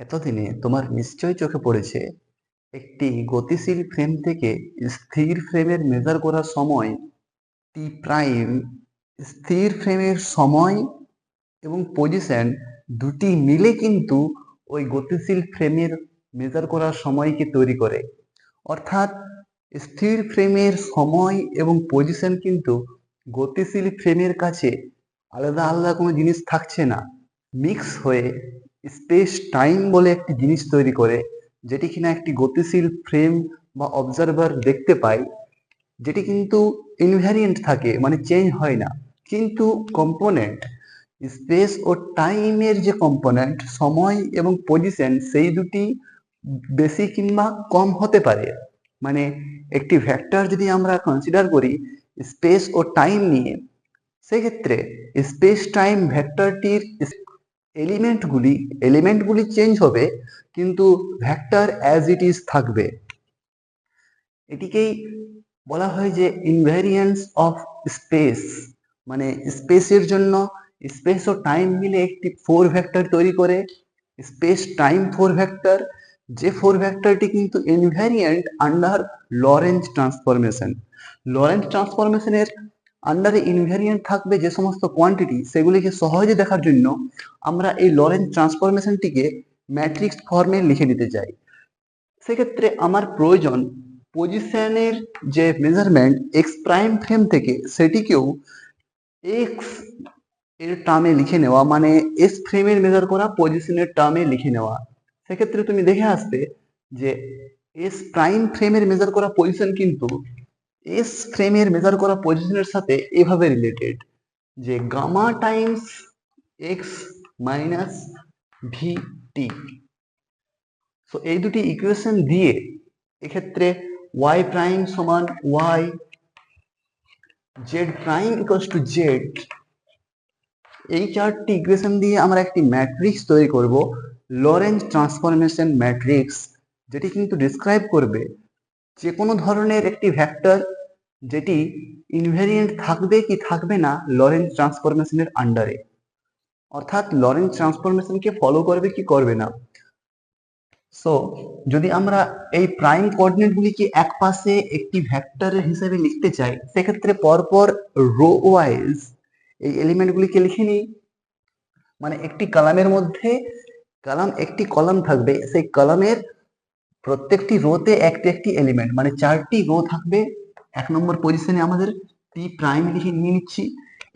এতদিনে তোমার নিশ্চয় চোখে পড়েছে একটি গতিশীল ফ্রেম থেকে স্থির ফ্রেমের মেজার করার সময় টি প্রাইম স্থির ফ্রেমের সময় এবং পজিশন দুটি মিলে কিন্তু ওই গতিশীল ফ্রেমের মেজার করার সময়কে তৈরি করে। অর্থাৎ স্থির ফ্রেমের সময় এবং পজিশন কিন্তু গতিশীল ফ্রেমের কাছে আলাদা আলাদা কোনো জিনিস থাকছে না। মিক্স হয়ে স্পেস টাইম বলে একটি জিনিস তৈরি করে, যেটি কিনা একটি গতিশীল ফ্রেম বা অবজারভার দেখতে পায়, যেটি কিন্তু ইনভ্যারিয়েন্ট থাকে মানে চেঞ্জ হয় না। কিন্তু কম্পোনেন্ট স্পেস ও টাইমের যে কম্পোনেন্ট সময় এবং পজিশন সেই দুটি বেশি কিংবা কম হতে পারে। মানে একটি ভ্যাক্টর যদি আমরা কনসিডার করি স্পেস ও টাইম নিয়ে, সেক্ষেত্রে স্পেস টাইম ভেক্টরটির এলিমেন্টগুলি এলিমেন্টগুলি চেঞ্জ হবে, কিন্তু ভেক্টর অ্যাজ ইট ইজ থাকবে। এটিকেই বলা হয় যে ইনভ্যারিয়েন্স অফ স্পেস মানে স্পেসের জন্য স্পেস ও টাইম মিলে একটি ফোর ভেক্টর তৈরি করে। স্পেস টাইম ফোর ভেক্টর যে ফোর ভেক্টরটি কিন্তু invariant under Lorentz transformation Lorentz ট্রান্সফরমেশনের আন্ডারে ইনভ্যারিয়েন্ট থাকবে যে সমস্ত কোয়ান্টিটি সেগুলিকে সহজে দেখার জন্য আমরা এই লরেন্স ট্রান্সফরমেশনটিকে ম্যাট্রিক্স ফর্মে লিখে নিতে চাই। সেক্ষেত্রে আমার প্রয়োজন পজিশনের যে মেজারমেন্ট এক্স প্রাইম ফ্রেম থেকে সেটিকেও এক্সের টার্মে লিখে নেওয়া মানে এস ফ্রেমের মেজার করা পজিশনের টার্মে লিখে নেওয়া। সেক্ষেত্রে তুমি দেখে আসবে যে এস প্রাইম ফ্রেমের মেজার করা পজিশন কিন্তু এস ফ্রেমের মেজার করা পজিশনের সাথে এভাবে রিলেটেড যে gamma times x minus v t so এই দুটি ইকুয়েশন দিয়ে এক্ষেত্রে ওয়াই প্রাইম সমান y z prime equals to z এই চারটি ইকুয়েশন দিয়ে আমরা একটি ম্যাট্রিক্স তৈরি করব লরেন্স ট্রান্সফরমেশন ম্যাট্রিক্স যেটি কিন্তু ডিসক্রাইব করবে যে কোনো ধরনের একটি ভ্যাক্টর যেটি ইনভেরিয়েন্ট থাকবে কি থাকবে না লরেন্স ট্রান্সফরমেশনের আন্ডারে অর্থাৎ লরেন্স ট্রান্সফরমেশনকে ফলো করবে কি করবে না। সো যদি আমরা এই প্রাইম কোঅর্ডিনেটগুলিকে এক পাশে একটি ভেক্টরের হিসেবে লিখতে চাই, সেক্ষেত্রে পরপর রো ওয়াইজ এই এলিমেন্টগুলিকে লিখে নিই। মানে একটি কলামের মধ্যে কলাম একটি কলাম থাকবে, সেই কলামের প্রত্যেকটি রোতে একটি একটি এলিমেন্ট মানে চারটি রো থাকবে। এক নম্বর পজিশনে আমাদের টি প্রাইম লিখে নিয়ে নিচ্ছি।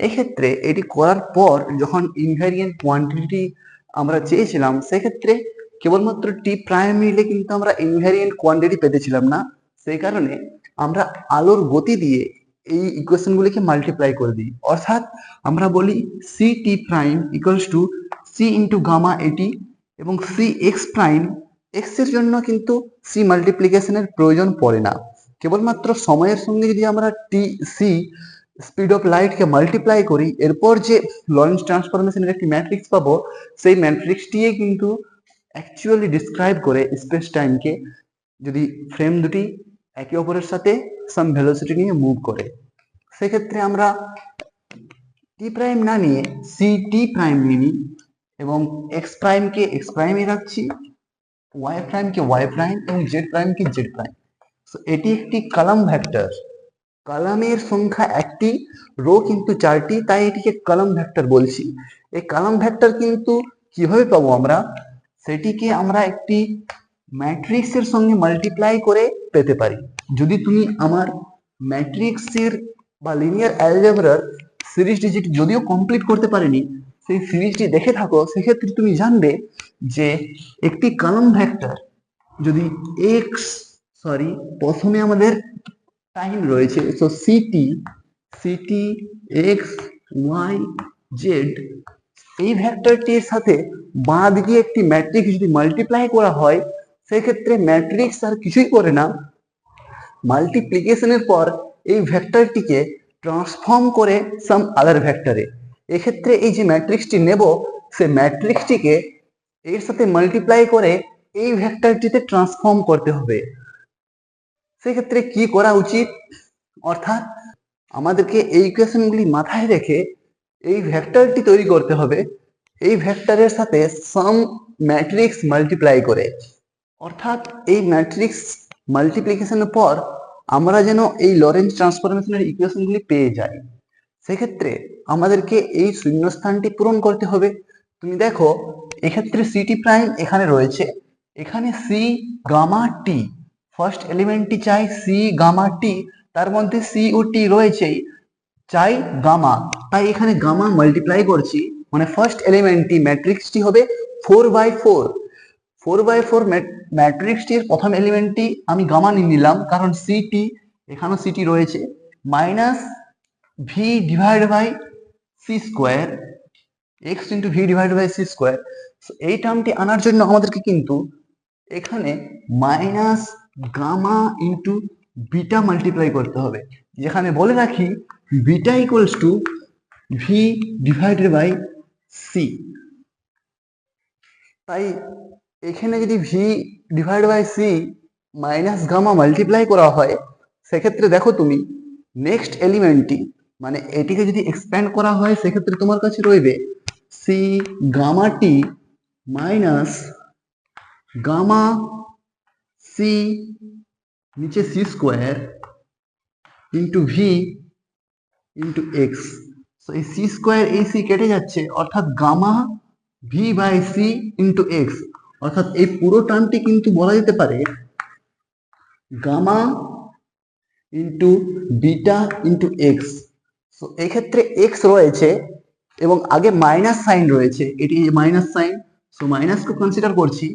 এক্ষেত্রে এটি করার পর যখন ইনভ্যারিয়েন্ট কোয়ান্টিটি আমরা চেয়েছিলাম, সেক্ষেত্রে কেবলমাত্র টি প্রাইম নিলে কিন্তু আমরা ইনভ্যারিয়েন্ট কোয়ান্টিটি পেতেছিলাম না। সেই কারণে আমরা আলোর গতি দিয়ে এই ইকুয়েশনগুলিকে মাল্টিপ্লাই করে দিই। অর্থাৎ আমরা বলি c t prime equals to c into gamma এটি এবং সি এক্স প্রাইম এক্সের জন্য কিন্তু সি মাল্টিপ্লিকেশনের প্রয়োজন পড়ে না। কেবলমাত্র সময়ের সঙ্গে যদি আমরা টি সি স্পিড অফ লাইটকে মাল্টিপ্লাই করি, এরপর যে লরেন্স ট্রান্সফরমেশনের একটি ম্যাট্রিক্স পাবো, সেই ম্যাট্রিক্সটিই কিন্তু অ্যাকচুয়ালি ডিসক্রাইব করে স্পেস টাইমকে যদি ফ্রেম দুটি একে অপরের সাথে সাম ভেলোসিটি নিয়ে মুভ করে। সেক্ষেত্রে আমরা টি প্রাইম না নিয়ে সি টি প্রাইম নিয়ে নিই এবং এক্স প্রাইমকে এক্স প্রাইমে রাখছি। ওয়াই প্রাইমকে ওয়াই প্রাইম এবং জেড প্রাইমকে জেড প্রাইম এটি একটি কলাম ভেক্টর কলামের সংখ্যা একটি রো কিন্তু চারটি, তাই এটিকে কলাম ভেক্টর বলছি। এই কলাম ভেক্টর কিন্তু কীভাবে পাবো আমরা? সেটিকে আমরা একটি ম্যাট্রিক্সের সঙ্গে মাল্টিপ্লাই করে পেতে পারি। যদি তুমি আমার ম্যাট্রিক্সের বা লিনিয়ার অ্যালজেব্রার সিরিজ ডিজিট যদিও কমপ্লিট করতে পারেনি সেই সিরিজটি দেখে থাকো, সেক্ষেত্রে তুমি জানবে যে একটি কলাম ভেক্টর যদি এক্স সরি প্রথমে আমাদের টাইম রয়েছে so c t c t x y z এই ভেক্টরটির সাথে বাঁ দিকে একটি ম্যাট্রিক্স যদি মাল্টিপ্লাই করা হয়, সেক্ষেত্রে ম্যাট্রিক্স আর কিছুই করে না। মাল্টিপ্লিকেশনের পর এই ভেক্টরটিকে ট্রান্সফর্ম করে সাম আদার ভেক্টরে এক্ষেত্রে এই যে ম্যাট্রিক্সটি নেব সে ম্যাট্রিক্সটিকে এর সাথে মাল্টিপ্লাই করে এই ভেক্টরটিতে ট্রান্সফর্ম করতে হবে। সেক্ষেত্রে কি করা উচিত? অর্থাৎ আমাদেরকে এই ইকুয়েশনগুলি মাথায় রেখে এই ভেক্টরটি তৈরি করতে হবে। এই ভেক্টরের সাথে সাম ম্যাট্রিক্স মাল্টিপ্লাই করে। অর্থাৎ এই ম্যাট্রিক্স মাল্টিপ্লিকেশনের পর আমরা যেন এই লরেন্স ট্রান্সফরমেশনের ইকুয়েশনগুলি পেয়ে যাই। সেক্ষেত্রে আমাদেরকে এই শূন্যস্থানটি পূরণ করতে হবে। তুমি দেখো, এক্ষেত্রে সিটি প্রাইম এখানে রয়েছে। এখানে সি গামা টি ফার্স্ট এলিমেন্টটি চাই সি গামা টি তার মধ্যে সি ও টি রয়েছেই। চাই গামা তাই এখানে গামা মাল্টিপ্লাই করছি। মানে ফার্স্ট এলিমেন্টটি ম্যাট্রিক্সটি হবে four by four four by four ম্যাট্রিক্সটির প্রথম এলিমেন্টটি আমি গামা নিয়ে নিলাম, কারণ সিটি এখানেও সিটি রয়েছে। Minus v divide by c square x into v divide by c square এই টার্মটি আনার জন্য আমাদেরকে কিন্তু এখানে minus gamma into beta multiply করতে হবে। যেখানে বলে রাখি beta equals to v divided by c তাই এখানে যদি v divide by c minus gamma multiply করা হয়, সেক্ষেত্রে দেখো তুমি নেক্সট এলিমেন্টটি মানে এটিকে যদি এক্সপ্যান্ড করা হয়, সেক্ষেত্রে তোমার কাছে রইবে c gamma t minus gamma c নিচে c square into v into x তো এই সি স্কোয়ার এই সি কেটে যাচ্ছে, অর্থাৎ gamma v by c into x অর্থাৎ এই পুরো টার্মটি কিন্তু বলা যেতে পারে gamma into beta into x so এক্ষেত্রে এক্স রয়েছে এবং আগে মাইনাস সাইন রয়েছে, এটি মাইনাস সাইন সো মাইনাসকে কনসিডার করছি।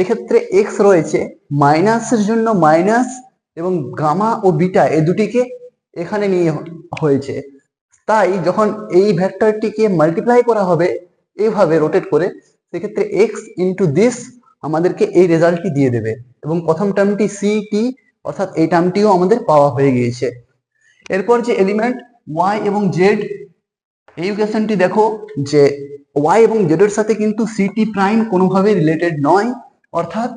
এক্ষেত্রে এক্স রয়েছে মাইনাসের জন্য মাইনাস এবং গামা ও বিটা এই দুটিকে এখানে নিয়ে হয়েছে। তাই যখন এই ভেক্টরটিকে মাল্টিপ্লাই করা হবে এইভাবে রোটেট করে, সেক্ষেত্রে এক্স ইন্টু দিস আমাদেরকে এই রেজাল্টটি দিয়ে দেবে। এবং প্রথম টার্মটি সি টি অর্থাৎ এই টার্মটিও আমাদের পাওয়া হয়ে গিয়েছে। এরপর যে এলিমেন্ট ওয়াই এবং জেড এই ইকুয়েশনটি দেখো যে ওয়াই এবং জেড এর সাথে কিন্তু সিটি প্রাইম কোনোভাবে রিলেটেড নয়। অর্থাৎ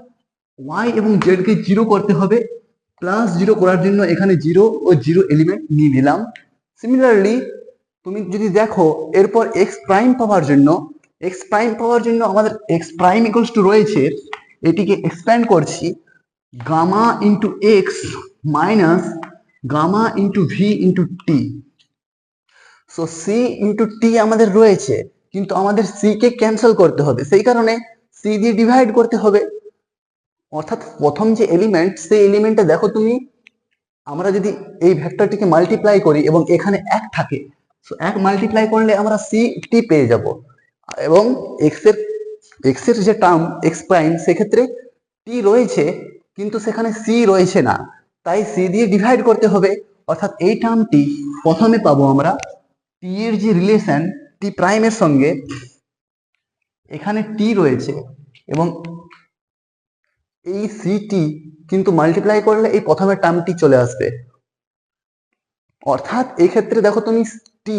ওয়াই এবং জেড কে জিরো করতে হবে প্লাস জিরো করার জন্য এখানে জিরো ও জিরো এলিমেন্ট নিয়ে নিলাম। সিমিলারলি তুমি যদি দেখো, এরপর এক্স প্রাইম পাওয়ার জন্য এক্স প্রাইম পাওয়ার জন্য আমাদের এক্স প্রাইম ইকুয়ালস টু রয়েছে, এটিকে এক্সপ্যান্ড করছি gamma into x minus gamma into v into t so c into t আমাদের রয়েছে, কিন্তু আমাদের সি কে ক্যান্সেল করতে হবে। সেই কারণে সি দিয়ে ডিভাইড করতে হবে। অর্থাৎ প্রথম যে এলিমেন্ট সেই এলিমেন্টে দেখো তুমি, আমরা যদি এই ভেক্টরটিকে মাল্টিপ্লাই করি এবং এখানে এক থাকে সো এক মাল্টিপ্লাই করলে আমরা সি টি পেয়ে যাব। এবং এক্সের এক্সের যে টার্ম এক্স প্রাইম সেক্ষেত্রে টি রয়েছে, কিন্তু সেখানে সি রয়েছে না। তাই সি দিয়ে ডিভাইড করতে হবে। অর্থাৎ এই টার্মটি প্রথমে পাবো আমরা টি এর যে রিলেশন টি প্রাইমের সঙ্গে এখানে টি রয়েছে এবং এই সিটি কিন্তু মাল্টিপ্লাই করলে এই প্রথমের টার্মটি চলে আসবে। অর্থাৎ এই ক্ষেত্রে দেখো তুমি টি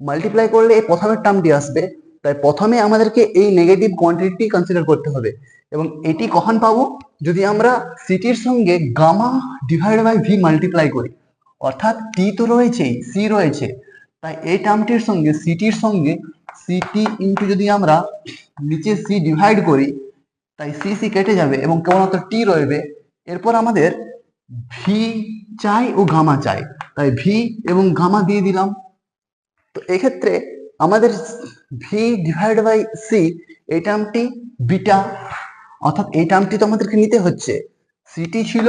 মাল্টিপ্লাই করলে এই প্রথমের টার্মটি আসবে, তাই প্রথমে আমাদেরকে এই নেগেটিভ কোয়ান্টিটি কনসিডার করতে হবে এবং এটি কখন পাবো? যদি আমরা সিটির সঙ্গে gamma divide by v multiply করি, অর্থাৎ টি তো রয়েছেই সি রয়েছে তাই এই টার্মটির সঙ্গে সিটির সঙ্গে সিটি ইন্টু যদি আমরা নিচে সি ডিভাইড করি, তাই সি সি কেটে যাবে এবং কেবলমাত্র টি রইবে। এরপর আমাদের ভি চাই ও গামা চাই। তাই ভি এবং গামা দিয়ে দিলাম। তো এক্ষেত্রে আমাদের ভি ডিভাইড বাই সি এই টার্মটি বিটা, অর্থাৎ এই টার্মটি তো আমাদেরকে নিতে হচ্ছে। সিটি ছিল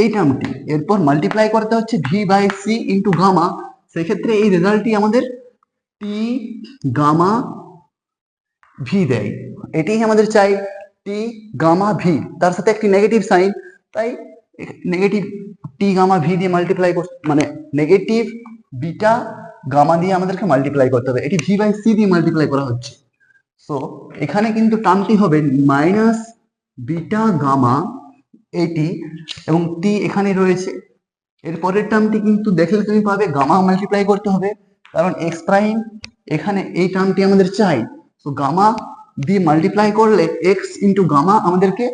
এই টার্মটি এরপর মাল্টিপ্লাই করতে হচ্ছে v by c into gamma সেক্ষেত্রে এই রেজাল্টটি আমাদের টি গামা ভি দেয়। এটিই আমাদের চাই টি গামা ভি তার সাথে একটি নেগেটিভ সাইন তাই নেগেটিভ টি গামা ভি দিয়ে মাল্টিপ্লাই মানে নেগেটিভ বিটা গামা দিয়ে আমাদেরকে মাল্টিপ্লাই করতে হবে। এটি ভি বাই সি দিয়ে মাল্টিপ্লাই করা হচ্ছে। সো এখানে কিন্তু টার্মটি হবে মাইনাস বিটা গামা এটি এবং টি এখানে রয়েছে। এর পরের টার্মটি কিন্তু দেখলে তুমি পাবে গামা মাল্টিপ্লাই করতে হবে। কারণ এক্স প্রাইম এখানে এই টার্মটি আমাদের চাই। তো গামা দিয়ে মাল্টিপ্লাই করলে এক্স ইন্টু গামা আমাদেরকে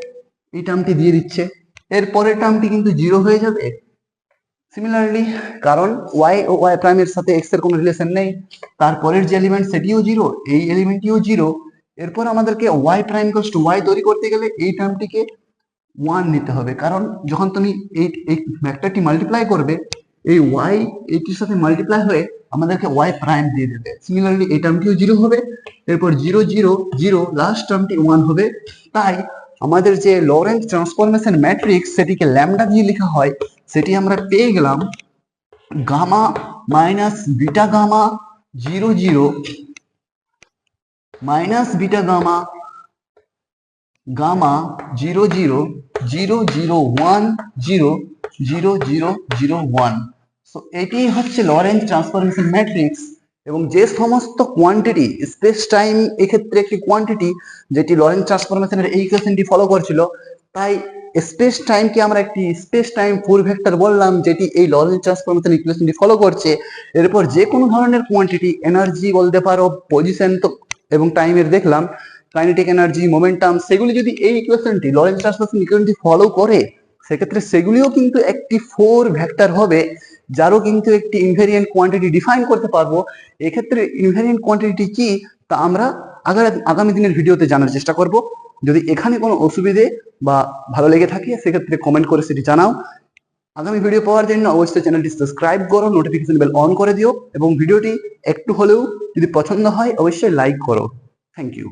এই টার্মটি দিয়ে দিচ্ছে। এর পরের টার্মটি কিন্তু জিরো হয়ে যাবে। সিমিলারলি কারণ ওয়াই ও ওয়াই প্রাইমের সাথে এক্সের কোনো রিলেশন নেই। তারপরের যে এলিমেন্ট সেটিও জিরো এই এলিমেন্টটিও জিরো এরপর আমাদেরকে y prime equals to y তৈরি করতে গেলে এই টার্মটিকে ওয়ান নিতে হবে। কারণ যখন তুমি এই এই ভেক্টরটি মাল্টিপ্লাই করবে, এই ওয়াই এইটির সাথে মাল্টিপ্লাই হয়ে আমাদেরকে ওয়াই প্রাইম দিয়ে দেবে। সিমিলারলি এই টার্মটিও জিরো হবে। এরপর জিরো জিরো জিরো লাস্ট টার্মটি ওয়ান হবে। তাই আমাদের যে লরেন্স ট্রান্সফরমেশন ম্যাট্রিক্স সেটিকে ল্যামডা দিয়ে লেখা হয়, সেটি আমরা পেয়ে গেলাম gamma minus beta gamma zero zero minus beta gamma gamma zero zero zero zero one zero zero zero zero one. So এটি হচ্ছে লরেন্স ট্রান্সফরমেশন ম্যাট্রিক্স এবং যে সমস্ত কোয়ান্টিটি স্পেস টাইম এক্ষেত্রে একটি কোয়ান্টিটি যেটি লরেন্স ট্রান্সফরমেশনের এই ইকুয়েশনটি ফলো করছিল, তাই স্পেস টাইমকে আমরা একটি স্পেস টাইম ফোর ভেক্টর বললাম, যেটি এই লরেন্স ট্রান্সফরমেশন ইকুয়েশনটি ফলো করছে। এরপর যে কোনো ধরনের কোয়ান্টিটি এনার্জি বলতে পারো পজিশন তো, এবং টাইমের দেখলাম কাইনেটিক এনার্জি মোমেন্টাম সেগুলি যদি এই ইকুয়েশনটি লরেন্স ট্রান্সফরমেশন ইকুয়েশনটি ফলো করে, সেক্ষেত্রে সেগুলিও কিন্তু একটি ফোর ভেক্টর হবে, যারও কিন্তু একটি ইনভেরিয়েন্ট কোয়ান্টিটি ডিফাইন করতে পারব। এক্ষেত্রে ইনভেরিয়েন্ট কোয়ান্টিটি কি? তা আমরা আগামী দিনের ভিডিওতে জানার চেষ্টা করব। যদি এখানে কোনো অসুবিধে বা ভালো লেগে থাকে, সেক্ষেত্রে কমেন্ট করে সেটি জানাও। আগামী ভিডিও পাওয়ার জন্য অবশ্যই চ্যানেলটি সাবস্ক্রাইব করো নোটিফিকেশন বেল অন করে দিও, এবং ভিডিওটি একটু হলেও যদি পছন্দ হয়, অবশ্যই লাইক করো। Thank you